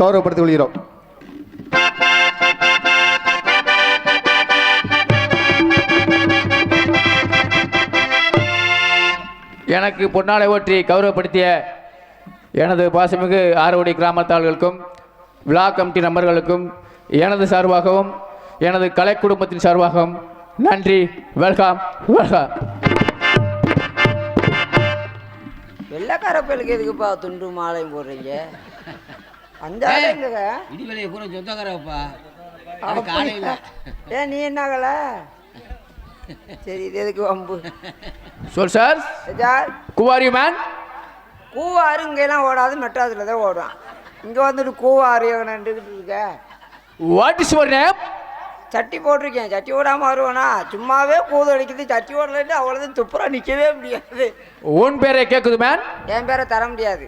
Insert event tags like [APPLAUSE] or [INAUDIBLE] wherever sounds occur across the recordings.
கௌரவப்படுத்திக் கொள்கிறோம் எனக்கு பொன்னாலை ஓற்றி கௌரவப்படுத்திய எனது பாசமிகு ஆரோடி கிராமத்தாள்களுக்கும் விழா கமிட்டி நம்பர்களுக்கும் எனது சார்பாகவும் எனது கலை குடும்பத்தின் சார்பாகவும் நன்றி வெல்கம் வெல்கம். வெள்ளக்கார பயலுக்கு எதுக்குப்பா துண்டு மாலையும் போடுறீங்க? அஞ்சாளுங்க இடிவலையை பூரா சொந்தக்காரப்பா காலையில் ஏ நீ என்னாகல சரி இது எதுக்கு வம்பு? சொல் சார். சார். குவாரி மேன் கூவாறு இங்கெல்லாம் ஓடாது மெட்ராஸில் தான் ஓடும் இங்கே வந்துட்டு கூவாறு நின்றுக்கிட்டு இருக்க. வாட் இஸ் யுவர் நேம் சட்டி போட்டிருக்கேன். சட்டி ஓடாமல் வருவேனா? சும்மாவே கூது அடிக்குது. சட்டி ஓடலன்ட்டு அவ்வளோதான் துப்புரா நிற்கவே முடியாது. உன் பேரை கேட்குது மேன் என் பேரை தர முடியாது.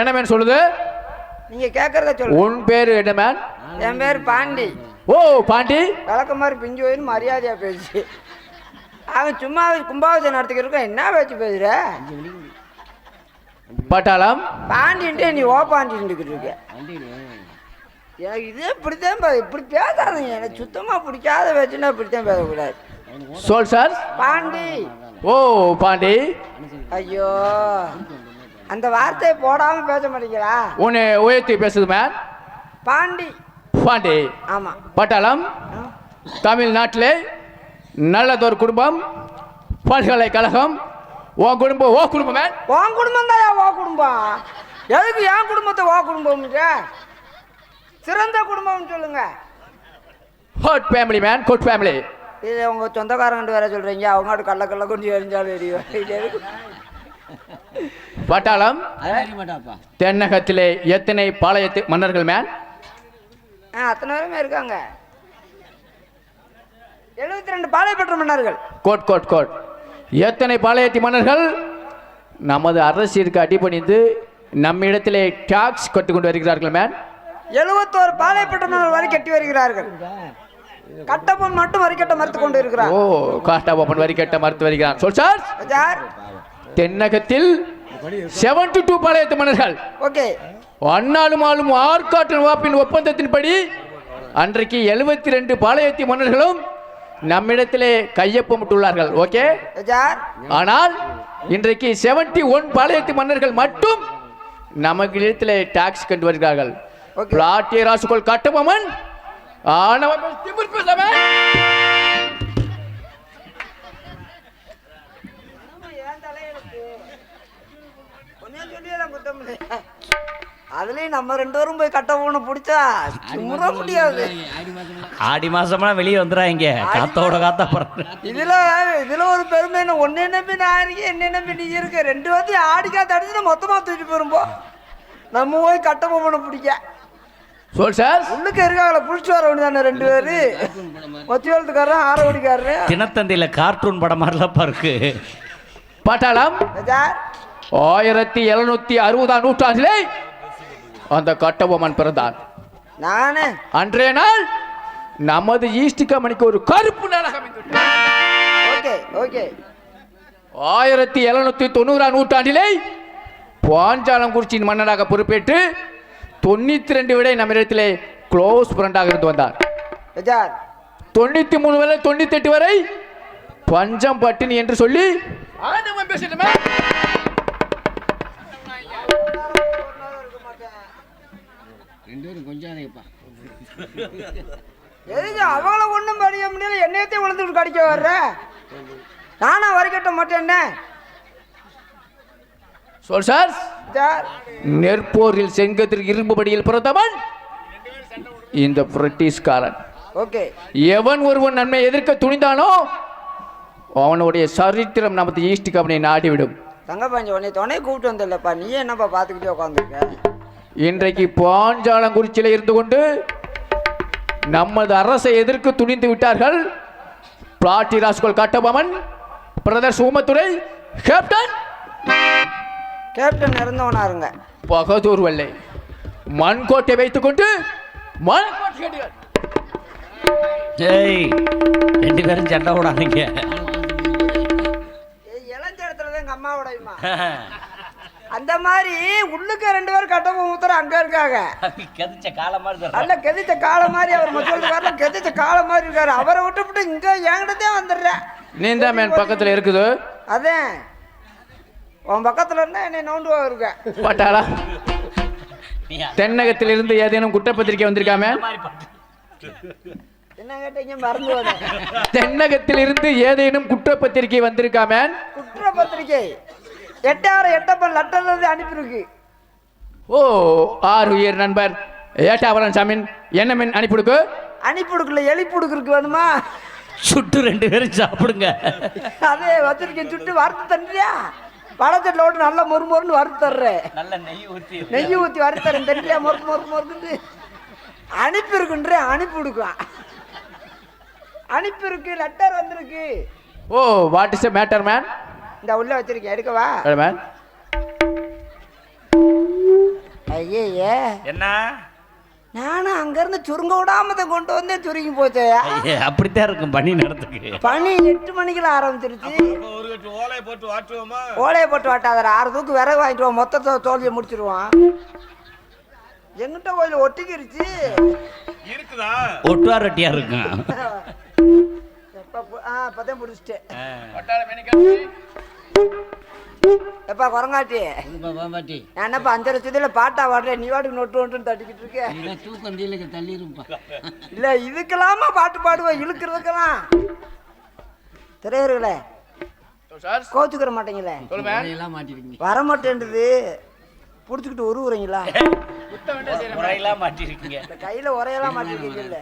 என்ன மேன் சொல்லுது? நீங்கள் கேட்குறத சொல்லு உன் பேர் என்ன மேன் என் பேர் பாண்டி. ஓ பாண்டி? விளக்க மாதிரி பிஞ்சு போயின்னு மரியாதையாக பேசி. அவன் சும்மா கும்பாபிஷேகம் நடத்திக்கிறதுக்கும் என்ன பேச்சு பேசுற? பட்டாளம்? பாண்டின்ட்டு நீ ஓ பாண்டின்ட்டுக்கிட்டு இருக்க. எனக்கு இதே இப்படித்தான் இப்படி பேசாதீங்க. எனக்கு சுத்தமாக பிடிக்காத பேச்சுன்னா இப்படித்தான் பேசக்கூடாது. சொல் சார் பாண்டி. ஓ பாண்டி. ஐயோ. அந்த வார்த்தையை போடாமல் பேச மாட்டீங்களா? உன்னை உயர்த்தி பேசுது மேன் பாண்டி. பாண்டி. ஆமாம் பட்டாளம். தமிழ்நாட்டிலே நல்லதொரு குடும்பம் பல்கலைக்கழகம். உன் குடும்பம் ஓ குடும்பம் மேன் உன் குடும்பம் தான் ஓ குடும்பம்? எதுக்கு என் குடும்பத்தை ஓ குடும்பம்ங்க சிறந்த குடும்பம்னு சொல்லுங்க. ஹோட் ஃபேமிலி மேன் குட் ஃபேமிலி இது உங்க சொந்தக்காரங்கிட்ட வேற சொல்றீங்க. அவங்க கள்ள கள்ள கொஞ்சம் எரிஞ்சாலும் எரியும் பட்டாளம் தென்னகத்திலே எத்தனை பாளையத்து மன்னர்கள் மேன் ஆ அத்தனை பேருமே இருக்காங்க. எழுபத்தி ரெண்டு பெற்ற மன்னர்கள். கோட் கோட் கோட். எத்தனை பாளையத்து மன்னர்கள்? நமது அரசிற்கு அடிபணிந்து நம்மிடத்திலே டாக்ஸ் கட்டுக்கொண்டு வருகிறார்கள் மேன் எழுபத்தோரு பெற்ற மன்னர் வரை கட்டி வருகிறார்கள். கட்டப்பன் மட்டும் வரி கட்ட மறுத்து கொண்டு இருக்கிறார். ஓ காஷ்டாபன் வரி கட்ட மறுத்து வருகிறான். சொல் சார். தென்னகத்தில் செவன்டி டூ பாளையத்து மன்னர்கள். ஓகே. அண்ணாலும் ஆளும் ஆற்காட்டு வாப்பின் ஒப்பந்தத்தின்படி அன்றைக்கு எழுபத்தி ரெண்டு பாளையத்தி மன்னர்களும் நம்மிடத்திலே கையொப்பமிட்டுள்ளார்கள். ஓகே? ஆனால் இன்றைக்கு செவன்டி ஒன் பாளையத்து மன்னர்கள் மட்டும் நமக்கு இடத்திலே டாக்ஸ் கண்டு வருகிறார்கள். பிளாட்டிய ராசுகோள் கட்டபொம்மன் ஆனவர்கள் திமிர் பேசாமல் அதுலயும் நம்ம ரெண்டு பேரும் போய் கட்ட போன பிடிச்சா சும்மா முடியாது. ஆடி ஆடி மாசம்லாம் வெளியே வந்துடுறாங்க காத்தோட காத்தா பிறந்து இதுல இதுல ஒரு பெருமை என்ன? ஒன்னே நம்பி நான் இருக்கேன் என்ன நம்பி நீ இருக்க? ரெண்டு வாத்தி ஆடிக்கா தடிச்சு மொத்தமா தூக்கிட்டு போயிருப்போ நம்ம போய் கட்ட போன பிடிக்க. சொல் சார். உள்ளுக்கு இருக்காங்கள புடிச்சிட்டு வர வேண்டியதானே ரெண்டு பேரு? மொத்தி வளத்துக்காரன் ஆரவடிக்காரரு தினத்தந்தியில கார்ட்டூன் படம் மாதிரிலாம் இருக்கு பட்டாளம். சார். ஆயிரத்தி எழுநூத்தி அறுபதாம் நூற்றாண்டிலே அந்த கட்டபொம்மன் பிறந்தார். நானே? அன்றைய நாள் நமது ஈஸ்ட் கம்பெனிக்கு ஒரு கருப்பு ஓகே ஆயிரத்தி எழுநூத்தி தொண்ணூறாம் நூற்றாண்டிலே பாஞ்சாலங்குறிச்சியின் மன்னராக பொறுப்பேற்று தொண்ணூத்தி ரெண்டு விட நம்மிடத்திலே க்ளோஸ் ஃப்ரெண்டாக இருந்து வந்தார். தொண்ணூத்தி மூணு வரை தொண்ணூத்தி எட்டு வரை பஞ்சம் பட்டினி என்று சொல்லி ஆண்டவன் பேசட்டுமே. ரெண்டு பேரும் கொஞ்சம் அதையப்பா எதுக்கு அவங்கள ஒன்றும் படிக்க முடியல? என்னையத்தையும் விழுந்துட்டு கடிக்க வர்ற? நானா வரி கட்ட மாட்டேன் என்ன? சொல் சார் சார். நெற்போரில் செங்கதிர் இரும்புபடியில் பிறந்தவன் இந்த பிரிட்டிஷ்காரன். ஓகே. எவன் ஒருவன் நன்மை எதிர்க்க துணிந்தானோ அவனுடைய சரித்திரம் நமது ஈஸ்ட் கம்பெனியை நாடிவிடும். தங்கப்பாஞ்சி உன்னை துணை கூப்பிட்டு வந்தில்லப்பா நீ என்னப்பா பார்த்துக்கிட்டே உட்காந்துருக்க இன்றைக்கு பாஞ்சாலங்குறிச்சியில் இருந்து கொண்டு நமது அரசை எதிர்க்க துணிந்து விட்டார்கள். பிளாட்டி ராஸ்கோல் கட்டபொம்மன் பிரதர் சுமத்துறை கேப்டன். கேப்டன் இறந்தவனா இருங்க. பகதூர் வெள்ளை. மண்கோட்டை வைத்துக்கொண்டு. ஏய் ரெண்டு பேரும் சண்டை விடாதீங்க இளஞ்ச இடத்துல தான் எங்கள் அம்மாவோடையுமா [LAUGHS] அந்த மாதிரி உள்ளுக்க ரெண்டு பேரும் கட்ட ஊத்துற அங்க இருக்காங்க. கதிச்ச காலம் மாதிரி. நல்ல கெதிச்ச காலை மாதிரி அவர் மச்சோல்காரல கெதிச்ச காலை மாதிரி இருக்காரு. அவரை விட்டுவிட்டு இங்க என்கிட்டதே வந்துடுறேன் நீ தான் மேன் பக்கத்தில் இருக்குது. அதான் உன் பக்கத்துல இருந்தா என்னை நோண்டு இருக்க பட்டாளா? தென்னகத்திலிருந்து ஏதேனும் குற்றப்பத்திரிக்கை வந்திருக்காம? தென்னகத்திலிருந்து ஏதேனும் குற்றப்பத்திரிக்கை வந்திருக்காம? குற்றப்பத்திரிக்கை. எட்டாயிரம் எட்டப்பன் லெட்டர்ல இருந்து அனுப்பியிருக்கு ஓ ஆறு உயர் நண்பர். ஏட்டாவரன் சாமின் என்ன மீன் அனுப்பிடுக்கு அனுப்பிடுக்குள்ள எலிப்புடுக்கு வேணுமா? சுட்டு ரெண்டு பேரும் சாப்பிடுங்க. அதே வச்சிருக்கேன் சுட்டு வறுத்து தண்டியா வடச்சட்டில் ஓட்டு நல்லா மொறு மொறுன்னு வறுத்து தர்றேன். நல்ல நெய் ஊத்தி நெய் ஊற்றி வறுத்து தரேன் தண்டியா மொறுக்கு மொறுக்கு மொறுக்குன்னு. அனுப்பியிருக்குன்ற அனுப்பி விடுக்குவான் அனுப்பியிருக்கு லெட்டர் வந்திருக்கு. Oh what is matter man இந்த உள்ள வச்சிருக்கேன் எடுக்கவா மேன் ஐயே என்ன? நானும் அங்கேருந்து சுருங்க விடாம தான் கொண்டு வந்தேன் சுருங்கி போச்சேயா ஐயே, அப்படித்தான் இருக்கும் பனி நேரத்துக்கு பனி எட்டு மணிக்கெல்லாம் ஆரம்பிச்சிருச்சு. ஒரு ஓலையை போட்டு வாட்டுவோமா? ஓலையை போட்டு வாட்டாதர ஆறு தூக்கு விறகு வாங்கிட்டு மொத்தத்தை தோல்வியை முடிச்சிருவான். எங்கிட்ட கோயில் ஒட்டிக்கிருச்சு. இருக்குதா? ஒட்டுவார் ரெட்டியா இருக்கும். ஆ இப்பதான் முடிச்சிட்டேன் எப்பா குரங்காட்டி. நான் என்னப்பா அஞ்சு லட்சத்துல பாட்டா வாடுறேன் நீ வாட்டுக்கு நொட்டு நொட்டுன்னு தட்டிக்கிட்டு இருக்க. தூக்கம் தீலுக்கு தள்ளிருப்பா இல்ல இதுக்கெல்லாமா பாட்டு பாடுவேன் இழுக்கிறதுக்கெல்லாம். திரையர்களே கோச்சுக்கிற மாட்டீங்களே? வர மாட்டேன்டுது பிடிச்சிக்கிட்டு உருவுறீங்களா? மாட்டிருக்கீங்க. இந்த கையில உரையெல்லாம் மாட்டிருக்கீங்கல்ல.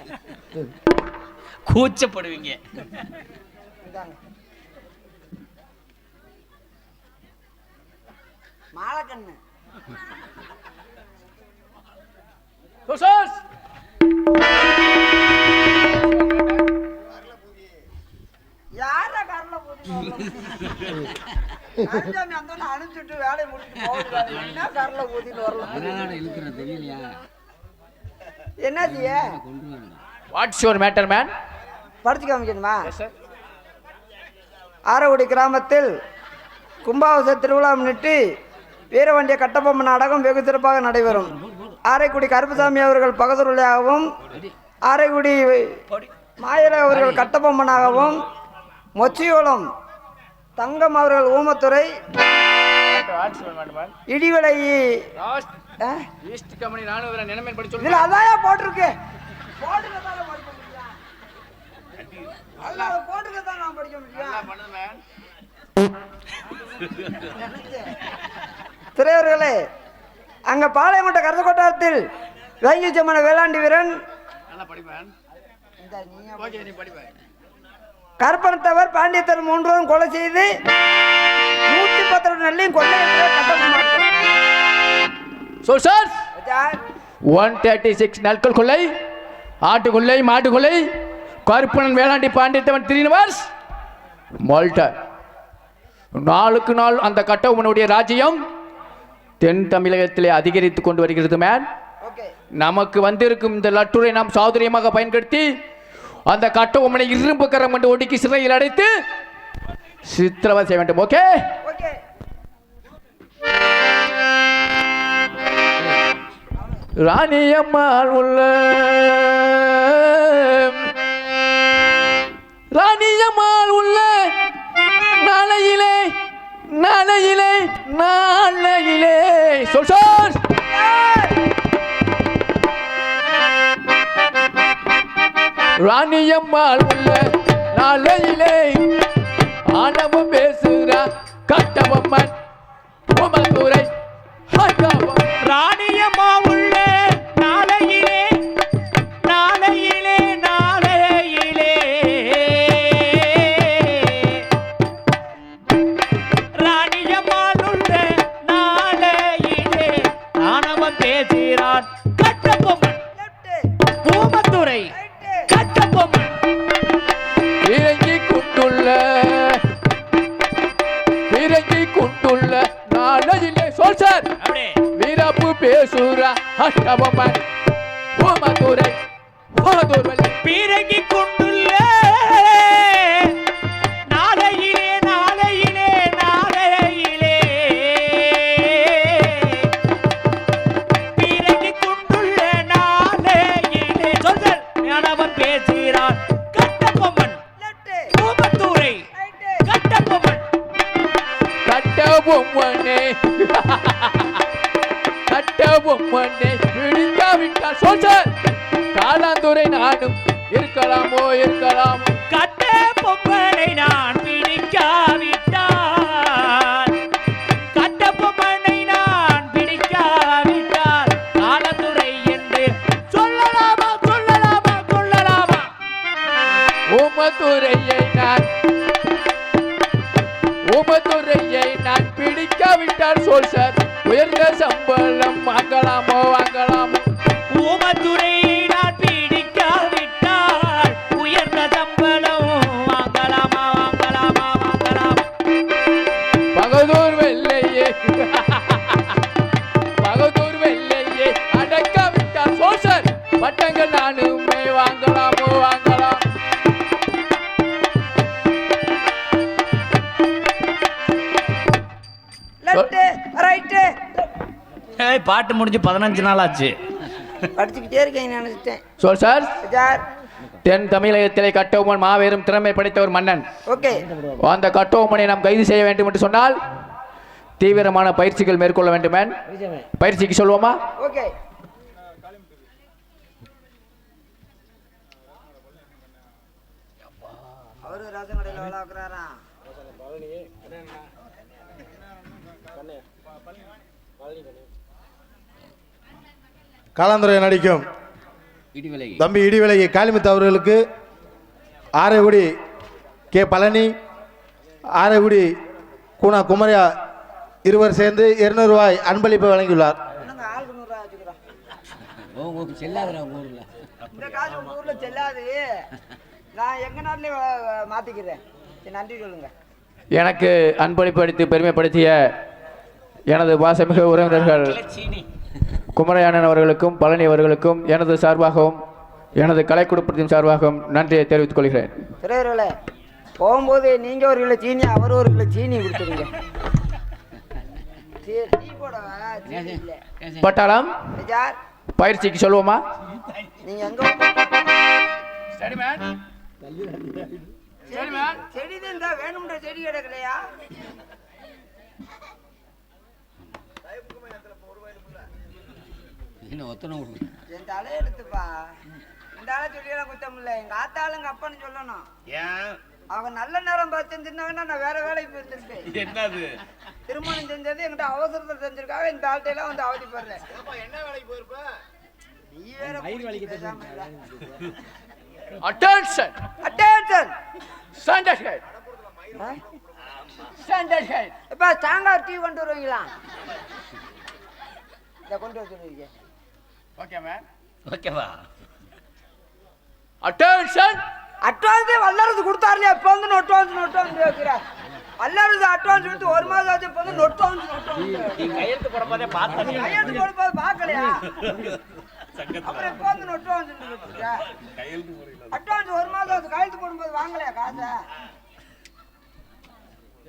கூச்சப்படுவீங்க. மாலக்கண்ணு யார கரல போதி அந்த அனுப்பிச்சுட்டு வேலையை முடிச்சுட்டு என்ன கரல போதின்னு வரலாம் தெரியலையா? வாட்ஸ் யுவர் மேட்டர் மேன் படிச்சு காமிக்கணுமா? ஆரக்குடி கிராமத்தில் கும்பாவச திருவிழா முன்னிட்டு வீரவண்டிய கட்டபொம்ம நாடகம் வெகு சிறப்பாக நடைபெறும். ஆரைக்குடி கருப்புசாமி அவர்கள் பகதூர்லையாகவும் ஆரைக்குடி மாயலை அவர்கள் கட்டபொம்மனாகவும் மொச்சியோளம் தங்கம் அவர்கள் ஊமத்துறை இடிவலை இதுல அதாயா போட்டிருக்கு. நான் படிக்க முடியும் திரையர்களே அங்க பாளையங்கோட்டை கரச கொட்டாரத்தில் வேங்கி சம்மன வேளாண்டி வீரன் கருப்பணத்தவர் பாண்டியத்தர் மூன்றுவரும் கொலை செய்து நூத்தி பத்து நெல்லையும் கொள்ளை சார் ஒன் தேர்ட்டி சிக்ஸ் நல்கல் கொள்ளை ஆட்டு கொள்ளை மாட்டு கொள்ளை கருப்பணன் வேளாண்டி பாண்டியத்தவன் திரினவாஸ் மால்டர் நாளுக்கு நாள் அந்த கட்டவுமனுடைய ராஜ்யம் தென் தமிழகத்திலே அதிகரித்து கொண்டு வருகிறது மேன் நமக்கு வந்திருக்கும் இந்த லட்டுரை நாம் சாதுரியமாக பயன்படுத்தி அந்த கட்டவுமனை இரும்பு கரம் கொண்டு ஒடுக்கி சிறையில் அடைத்து சித்திரவதை செய்ய வேண்டும். ஓகே ராணியம்மாள் உள்ள ராணியம்மாள் உள்ள நாளையிலே நாளையிலே சொல் சார் ராணியம்மாள் உள்ள நாளையிலே ஆணவம் பேசுகிறா கட்டவம்மன் உமதுரை ஹட்டபொம்மன் இறங்கி கொண்டுள்ள நாளையிலே சொல் சார். வீரப்பு பேசுற ஓமதுரை ஓதுர்வல்லி பீரங்கி பாட்டு முடிஞ்சு பதினஞ்சு நாள் ஆச்சு படிச்சுக்கிட்டே இருக்கேன் நினைச்சிட்டேன். சோல்சர் சார்? தென் தமிழகத்திலே கட்டவுமன் மாபெரும் திறமை படைத்த ஒரு மன்னன். ஓகே. அந்த கட்டவுமனை நாம் கைது செய்ய வேண்டும் என்று சொன்னால் தீவிரமான பயிற்சிகள் மேற்கொள்ள வேண்டுமேன். பயிற்சிக்கு சொல்வோமா? ஓகே. அவரு ரேஷன் கடையில் வேலை காலாந்துறை நடிக்கும் தம்பி இடிவிலகி காளிமுத்து அவர்களுக்கு ஆரைக்குடி கே பழனி ஆரைக்குடி கூனா குமரியா இருவர் சேர்ந்து இருநூறு ரூபாய் அன்பளிப்பை வழங்கியுள்ளார். எனக்கு அன்பளிப்படுத்தி பெருமைப்படுத்திய எனது பாசமிகு உறவினர்கள் குமரையானன் அவர்களுக்கும் பழனி அவர்களுக்கும் எனது சார்பாகவும் எனது கலை குடும்பத்தின் சார்பாகவும் நன்றியை தெரிவித்துக் கொள்கிறேன். திரையர்களே போகும்போது நீங்கள் ஒரு கிலோ சீனி அவர் ஒரு கிலோ சீனி கொடுத்துருங்க பட்டாளம்? பயிற்சிக்கு சொல்வோமா நீங்கள் எங்கே செடி வேணும்ன்ற செடி கிடக்கலையா? என்ன ஒத்தனை விடு என் தலையெழுத்துப்பா இந்த ஆளை சொல்லியெல்லாம் குத்தம் இல்லை எங்க ஆத்தாளுங்க அப்பன்னு சொல்லணும். ஏன்? அவங்க நல்ல நேரம் பார்த்து செஞ்சிருந்தாங்கன்னா நான் வேற வேலைக்கு போயிருந்திருப்பேன் என்னது? திருமணம் செஞ்சது என்கிட்ட அவசரத்தில் செஞ்சிருக்காங்க இந்த ஆள்கிட்ட எல்லாம் வந்து அவதிப்படுறேன். நீ வேற புடிச்சு பேசாம இல்ல. Attention Attention! Standard head? Standard head எப்பா ஸ்ட்ராங்கா டீ கொண்டு வருவீங்களா? இதை கொண்டு வர சொல்லிருக்கேன். ஓகே மேன் ஓகேவா அட்டென்ஷன் அட்வான்ஸ் வல்லரசு கொடுத்தாருலையா இப்போ வந்து வைக்கிறார் வல்லரசு அட்வான்ஸ் கொடுத்து ஒரு மாதம் ஆச்சு இப்போ வந்து நொட்டுவான்ஸ் நீ கையெழுத்து போட போதே பார்த்தேன் கையெழுத்து பார்க்கலையா? அப்புறம் இப்போ வந்து அட்வான்ஸ் ஒரு மாதம் ஆச்சு கையெழுத்து போடும்போது வாங்கலையா காசை?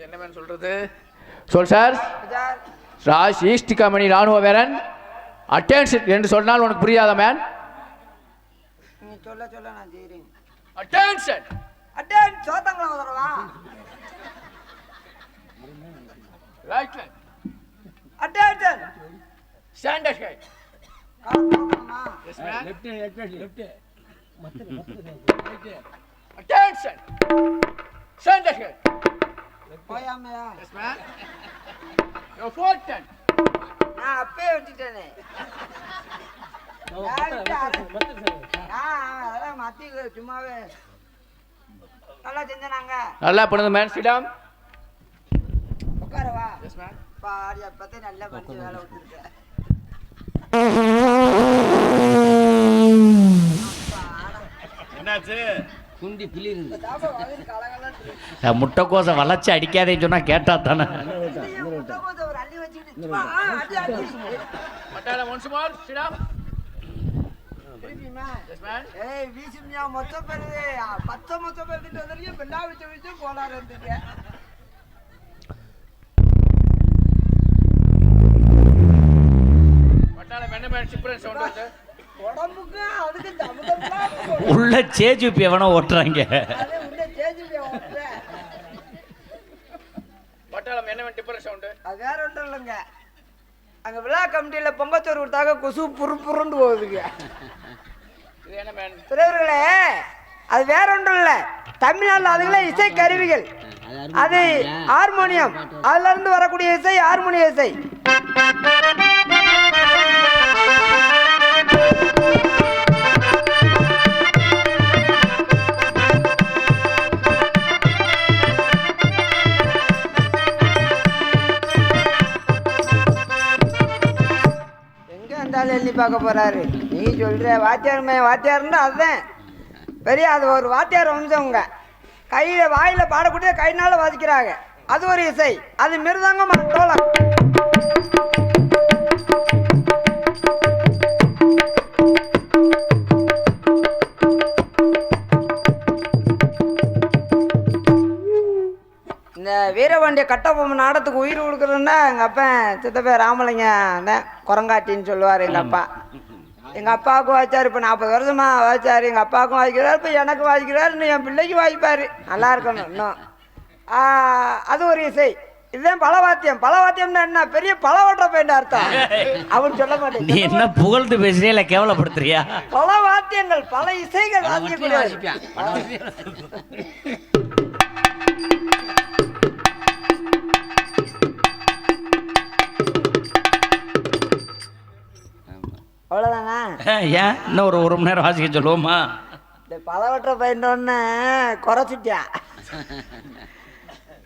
என்ன மேன் சொல்றது? சொல் சார் சார். ராஜ் ஈஸ்ட் கம்பெனி ராணுவ வீரன். அட்டென்ஷன் என்று சொன்னால் உனக்கு புரியாத மேன் நீங்க சொல்ல சொல்ல நான் செய்கிறேன் அட்டென்ஷன் அட்டேன் சோத்தங்களை உதறவா? ரைட் அட்டேன் ஸ்டாண்டர்ட் ஹெட் காலமா yes man left left left attention standard head போயாமையா? Yes man yo ஃபோர்டன் நான் அது- நான் அதெல்லாம் மத்தி சும்மாவே. நல்லா செஞ்சனாங்க. நல்லா பண்ணுது மேன் சிடாம் உட்காரவா பாடி அப்பத்தே நல்லா படிச்சு வேலை விட்டுருக்கேன் என்னாச்சு? குண்டி பிளிருது. முட்டைக்கோசை வளைச்சு அடிக்காதேன்னு சொன்னா கேட்டா தானே. மொத்த பேரு. பச்சை மொத்த பேருக்கிட்ட வந்திருக்கீங்க பெண்ணா வச்சு வச்சு கோளாறு தமுதம்லாம் உள்ள சேஜுப்பி எவனோ ஓட்டுறாங்க அது உள்ள சேஜிபியா ஓட்டுற பட்டாளம் என்ன மேன் டிஃபரன்ஸ் சவுண்ட் அது வேற ஒன்றும் இல்லைங்க. அங்க விழா கமிட்டியில பொங்கச்சோறு கொடுத்தாக்க கொசு புரு புருண்டு போகுதுங்க. பெரியவர்களே அது வேற ஒன்றும் இல்லை. தமிழ்நாட்டில் அதுகளே இசை கருவிகள். அது ஹார்மோனியம். அதுல இருந்து வரக்கூடிய இசை ஹார்மோனிய இசை. பார்க்க போறாரு. நீ சொல்ற வாத்தியார் மே வாத்தியார்னா அதுதான் பெரிய அது ஒரு வாத்தியார் வம்சவங்க. கையில வாயில பாடக்கூடிய கைனால வாதிக்கிறாங்க. அது ஒரு இசை. அது மிருதங்கம் அது இந்த வீரபாண்டிய கட்டபொம்மன் நாடத்துக்கு உயிர் கொடுக்குறதுன்னா எங்கள் அப்பன் சித்தப்பே ராமலிங்க தான் குரங்காட்டின்னு சொல்லுவார் எங்கள் அப்பா. எங்கள் அப்பாவுக்கும் வாய்ச்சார் இப்போ நாற்பது வருஷமா வாய்ச்சார் எங்கள் அப்பாவுக்கும் வாய்க்கிறார் இப்போ எனக்கு வாய்க்கிறார் இன்னும் என் பிள்ளைக்கு வாய்ப்பார். நல்லா இருக்கணும் இன்னும். ஆ, அது ஒரு இசை. இதுதான் பலவாத்தியம். பலவாத்தியம்னா என்ன? பெரிய பலவற்ற பையன் அர்த்தம். அவன் சொல்ல நீ மாட்டேன் என்ன புகழ்ந்து பேசுறியா இல்ல கேவலப்படுத்துறியா? பல வாத்தியங்கள் பல இசைகள் வட்டியும் அவ்வளோதானா ஏன்? இன்னும் ஒரு ஒரு மணி நேரம் வாசிக்க சொல்லுவோமா? இந்த பலவற்றை பயின்றோன்னு குறைச்சிட்டியான்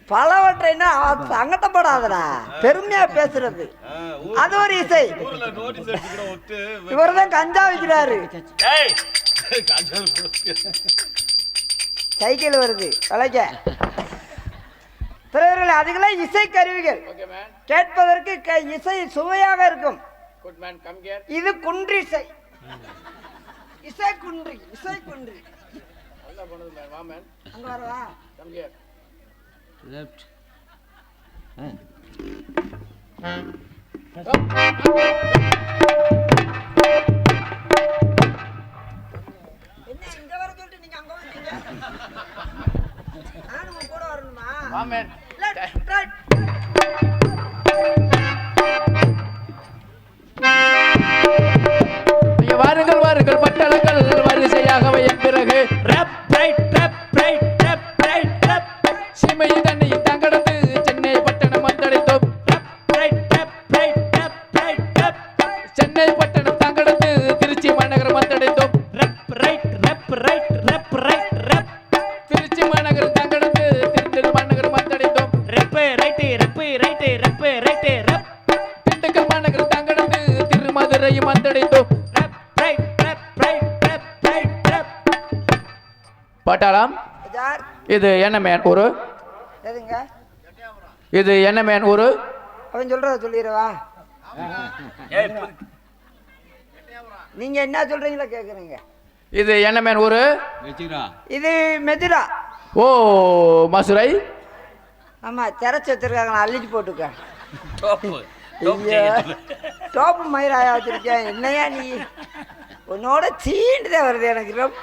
பலவற்றைன்னா சங்கட்டப்படாதடா பெருமையா பேசுறது. அது ஒரு இசை. இவர் தான் கஞ்சா போட்டு. சைக்கிள் வருது. கலைக்க பிறர்கள் அதுக்கெல்லாம் இசை கருவிகள். கேட்பதற்கு க- இசை சுவையாக இருக்கும். இது குன்றிசை இசை. குன்றி இசை குன்றி. அங்க வரவா லெஃப்ட் என்ன இங்க வர சொல்லிட்டு நீங்க அங்க வந்துட்டீங்க நானும் கூட வரணுமா? Left, right. இங்க இது என்ன மேன் ஊரு? எதுங்க? இது என்ன மேன் ஊரு? அவன் சொல்றத சொல்லிடுவா ஏய், பு- நீங்க என்ன சொல்றீங்களோ கேக்குறீங்க. இது என்ன மேன் ஊரு? வச்சுக்கிறா இது மெதுரா ஓ மசுரை ஆமா திரைச்சி வச்சிருக்காங்க அள்ளிட்டு போட்டுக்க டோப்பு மயிராயா வச்சிருக்கேன். என்னையா நீ? உன்னோட சீண்டுதே வருது எனக்கு. ரொம்ப.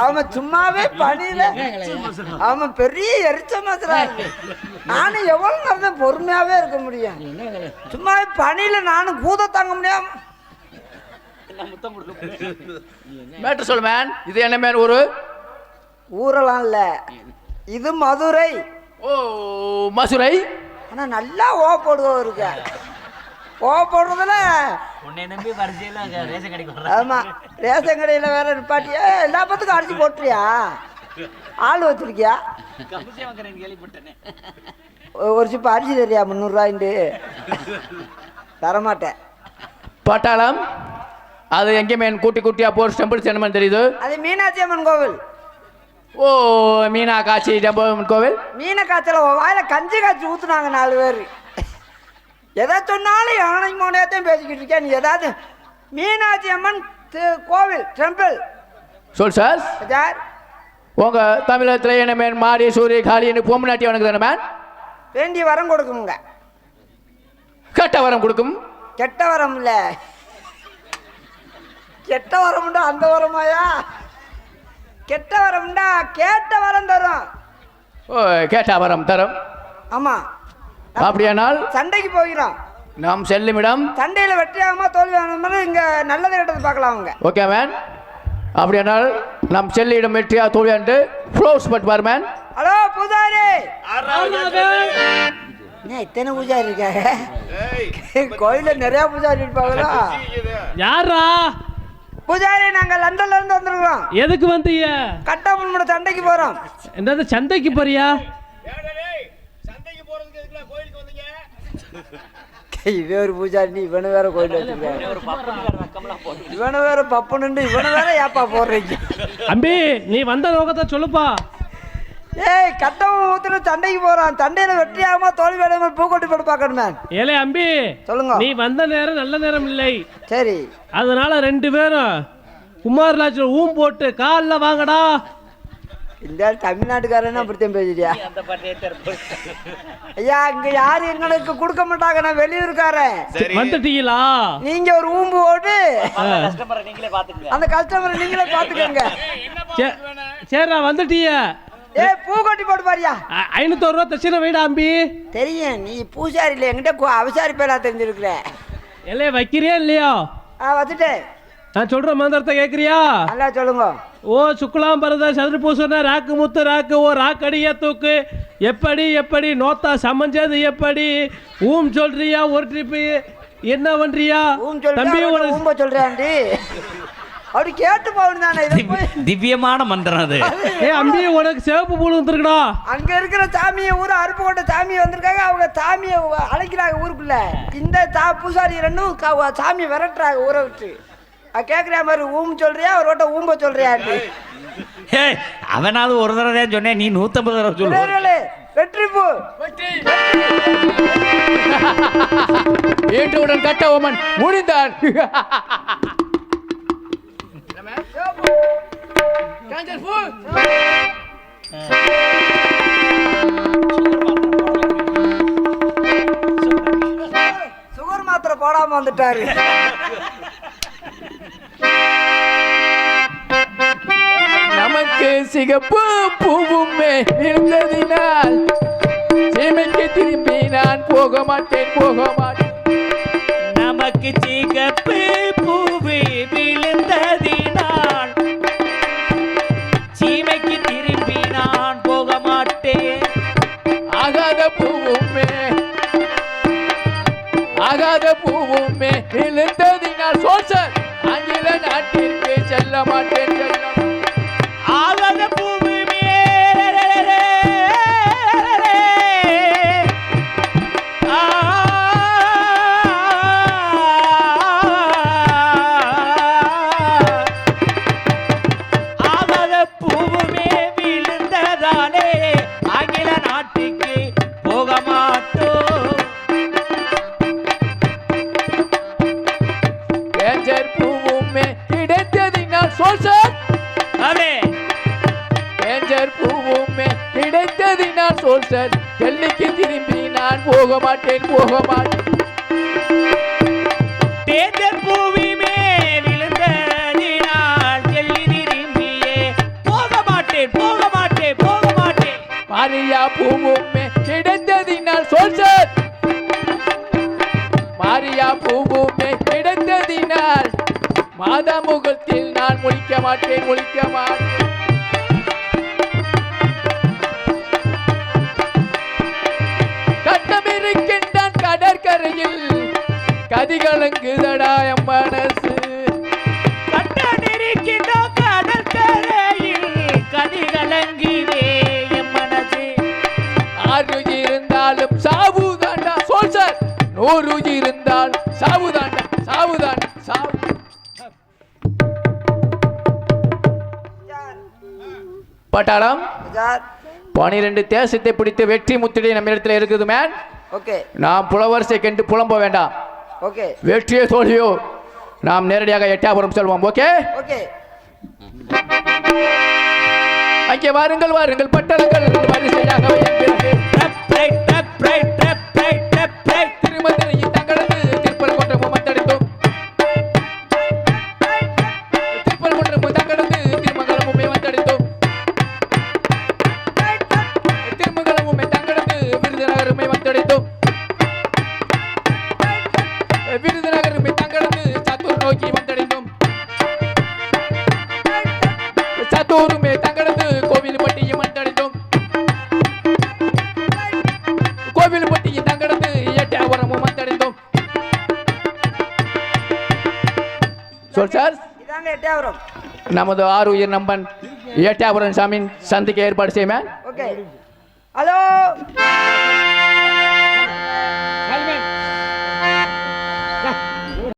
அவன் சும்மாவே பணியில. அவன் பெரிய எரிச்ச மசரா நானும் எவ்வளவு நேரம் பொறுமையாவே இருக்க முடியும். சும்மாவே பணியில நானும் கூத தாங்க முடியாம. மேட்ரு சொல்லு மேன் இது என்ன மேன் ஊரு? ஊரெல்லாம் இல்ல. இது மதுரை. ஓ மசுரை ஆனா நல்லா ஓ போடுவோம் இருக்க. ஓ போடுறதுல உன்னை நம்பி வரிசையில ரேஷன் கடைக்கு வர்றேன் ஆமா ரேஷன் கடையில வேற நிப்பாட்டியா? எல்லா பத்துக்கும் அடிச்சு போட்டுறியா ஆள் வச்சிருக்கியா? ஒரு சிப்ப அரிசி தெரியா முந்நூறுரூவாயிண்டு தரமாட்டேன். பாட்டாளம் அது எங்கே மேன் கூட்டி குட்டியா போர் டெம்பிள்ஸ் என்ன மாதிரி தெரியுது. அது மீனாட்சி அம்மன் கோவில். ஓ மீனா காட்சி டெம்பிள் கோவில்? மீனை காய்ச்சல வாயில கஞ்சி காய்ச்சி ஊத்துனாங்க நாலு பேர். எதை சொன்னாலும் யானை மோனையத்தையும் பேசிக்கிட்டு இருக்கேன். நீ ஏதாவது மீனாட்சி அம்மன் கோவில் டெம்பிள் சொல் சார். சார் உங்க தமிழகத்தில் என்ன மேன் மாரி சூரிய காளின்னு பொம்மநாட்டி உனக்கு தானே மேன்? வேண்டிய வரம் கொடுக்குங்க கட்ட வரம் கொடுக்கும். கெட்ட வரம் இல்ல. கெட்ட வரம்டா அந்த வரமாயா? கெட்ட வரம்டா கேட்ட வரம் தரும். ஓ கேட்டா வரம் தரும். ஆமா. அப்படியானால் சண்டைக்கு போகிறோம் நாம் செல்லும் இடம் சண்டையில் வெற்றியாகமா தோல்வி ஆகாம இங்க நல்லது கெட்டது பார்க்கலாம் அவங்க. ஓகே மேன் அப்படியானால் நாம் செல்லும் இடம் வெற்றியா தோல்வியாண்டு ஃப்ளோர்ஸ் பட் பார் மேன் ஹலோ பூஜாரி என்ன இத்தனை பூஜாரி இருக்காங்க ஏய் கோயில நிறைய பூஜாரி இருப்பாங்களா. யாரா பூஜாரி நாங்க லண்டன்ல இருந்து வந்திருக்கோம் எதுக்கு வந்தீங்க? கட்டப்பன் கூட சண்டைக்கு போறோம். என்னது சந்தைக்கு போறியா? இவன் ஒரு பூஜாரி இவனு வேற கோயில் வச்சிருக்காங்க இவனு வேற பப்புனுண்டு இவனு வேற ஏப்பா போடுறீங்க? அம்பி நீ வந்த நோக்கத்தை சொல்லுப்பா. ஏய் கட்டவன் ஊத்துட்டு சண்டைக்கு போறான். சண்டையில வெற்றியாகாம தோல்வி அடையாம பூக்கொட்டி போட்டு பார்க்கணுமே ஏலே அம்பி சொல்லுங்க. நீ வந்த நேரம் நல்ல நேரம் இல்லை. சரி. அதனால ரெண்டு பேரும் குமாரலாச்சு ஊம் போட்டு காலில் வாங்கடா. இந்த தமிழ்நாட்டுக்காரன் அப்படித்தான் பேசுறியா ஐயா இங்க யாரும் எங்களுக்கு கொடுக்க மாட்டாங்க? நான் வெளியூருக்காரன். வந்துட்டீங்களா? நீங்க ஒரு ஊம்பு ஓட்டு. அந்த கஸ்டமரை நீங்களே பாத்துக்கோங்க. சே- சரிடா வந்துட்டிய. ஏய் பூ கொட்டி போட்டு பாரியா. ஐநூத்தோரு ரூபா தட்சிணை வைடா அம்பி? தெரியும் நீ பூசாரியில் என்கிட்ட கு- அவசாரி பேரா தெரிஞ்சிருக்கிற. எல்லைய வைக்கிறியா இல்லையா? ஆ வச்சுட்டேன் நான் சொல்ற மந்திரத்தை கேட்குறியா நல்லா சொல்லுங்க. ஓ சுக்லாம் பரத சதுர பூசண ராக்கு முத்து ராக்கு ஓ ராக்கடிய தூக்கு. எப்படி எப்படி? நோத்தா சமைஞ்சது எப்படி? ஊம் சொல்றியா ஒரு ட்ரிப்பு? என்ன பண்றியா? ஊம் தம்பி உனக்கு சொல்றாண்டி அப்படி கேட்டு போகணும் தானே இதை போய் [LAUGHS] திவ்யமான மந்திரம் அது. ஏ அம்பி உனக்கு சிவப்பு பூ வந்துருக்கடா. அங்க இருக்கிற சாமியை ஊர் அருப்புக்கோட்டை சாமி வந்திருக்காங்க. அவங்க சாமியை அழைக்கிறாங்க ஊருக்குள்ள. இந்த சா பூசாரி ரெண்டும் சாமியை விரட்டுறாங்க ஊரை விட்டு. கேட்குற மாதிரி ஊம் சொல்றியா? அவரோட்ட ஊம்ப சொல்றியாண்டி ஏய், அவனாவது ஒரு தடவை தான் சொன்னேன் நீ நூத்தம்பது தடவை சொல்லு. வெற்றி பூ ஏற்றுடன் கட்ட ஓமன் முடிந்தான் சுகர் மாத்திரை போடாம வந்துட்டாரு. நமக்கு சிகப்பு பூவுமே இருந்ததினால் சீமைக்கு திரும்பி நான் போக மாட்டேன் போக மாட்டேன். நமக்கு சிகப்பு பூவு விழுந்ததினால் சீமைக்கு திரும்பி நான் போக மாட்டேன். ஆகாத பூவுமே ஆகாத பூவுமே விழுந்ததினால் சோசர் ஆங்கில நாட்டிற்கு செல்ல மாட்டேன் மாட்டேன் கடற்கரையில் கதிகலங்குதடா என் மனசு. கட்ட நெருக்கின்ற கடற்கரையில் கதி கலங்கிதே என் மனசு. ஆறு இருந்தாலும் சாவு தாண்டா சொல் சார் நூறு இருந்தால் சாவு தாண்டா சாவு. பட்டாளம்? பனிரெண்டு தேசத்தை பிடித்து வெற்றி முத்திரை நம்ம இடத்துல இருக்குது மேன் ஓகே நாம் புலவரிசை கண்டு புலம்ப வேண்டாம். ஓகே வெற்றியோ தோல்வியோ நாம் நேரடியாக எட்டாபுரம் செல்வோம். ஓகே ஓகே அங்கே வாருங்கள் வாருங்கள் பட்டணங்கள். வரிசையாக வையுங்கள். நமது ஆறு உயிர் நம்பன் ஏட்டாபுரம் சாமியின் சந்திக்க ஏற்பாடு செய்யுமே?